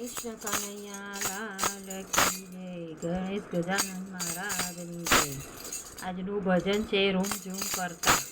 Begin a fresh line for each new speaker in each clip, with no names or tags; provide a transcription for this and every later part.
કૃષ્ણ કનૈયા લાલ કી જય. ગણેશ ગજાનંદ મહારાજની જય. આજનું ભજન છે રૂમ ઝૂમ કરતા.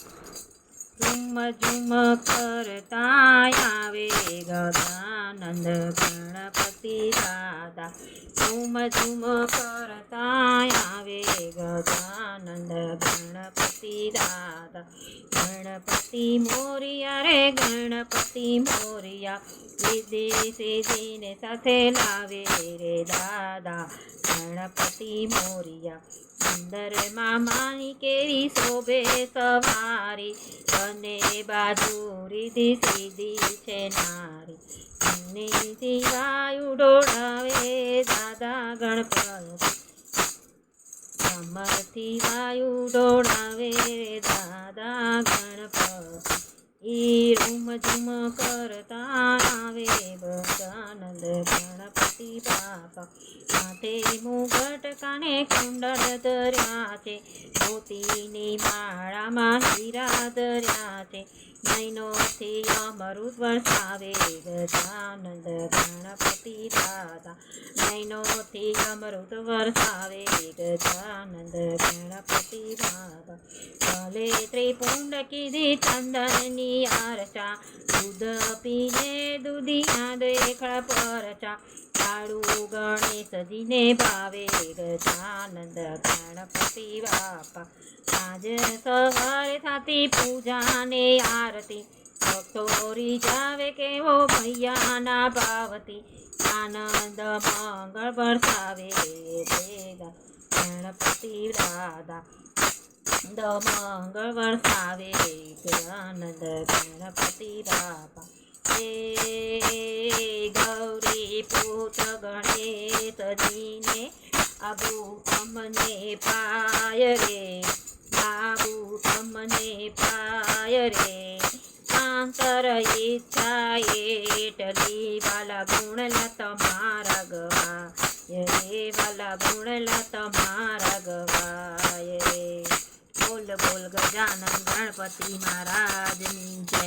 રૂમ ઝુમ કરતા આવે ગજાનંદ ગણપતિ દાદા. ઝુમ ઝુમ કરતા આવે ગજાનંદ ગણપતિ દાદા. ગણપતિ મોરિયા રે ગણપતિ મોરિયા. વિદેશે સીધીને સાથે લાવે રે દાદા. ગણપતિ મોરિયા. સુંદરમાં માની કેવી શોભે સવારી. અને બાજુ રીધી સીધી છે નારી. અન્નીથી વાયુ ઉડોડાવે દાદા ગણપતિ. કમરથી વાયુ ડોળાવે દાદા ગણપતિ. ઈ રૂમ ઝુમ કરતા આવે બધાનંદ ગણપતિ બાપા. માથે મુગટ કાને કુંડળ ધર્યા છે મોતીની માળામાં હીરા ધર્યા છે. નૈનોથી અમૃત વરસાવે ગજાનંદ ગણપતિ દાદા નૈનોથી અમૃત વરસાવે. ગજાનંદ ગણપતિ બાબા ભલે ત્રિપુંડ કીધી ચંદનની આરચા. દૂધ પીને દૂધિયા દેખળ પરચા. કાળુ ગણેશજીને ભાવે. ગજાનંદ ગણપતિ બાપા સાંજે સવારે થતી પૂજાને આરતી. ભક્તોરી જાવે કેવો ભૈયાના પાવતી. આનંદ મંગળ વરસાવે ભેગા. ગણપતિ રાધા. દ મંગળ વરસાવે આનંદ ગણપતિ રાધા. હે ગૌરી પુત્ર ગણેશજીને આબુ તમને પાય રે. બાબુ તમને પાય રે. આંતર ઈચ્છા એટલી વાલા ગુણલા તમારા ગવાય રે વાલા ગુણલા તમારા ગવાય રે બોલ બોલ ગજાનંદ ગણપતિ મહારાજની જય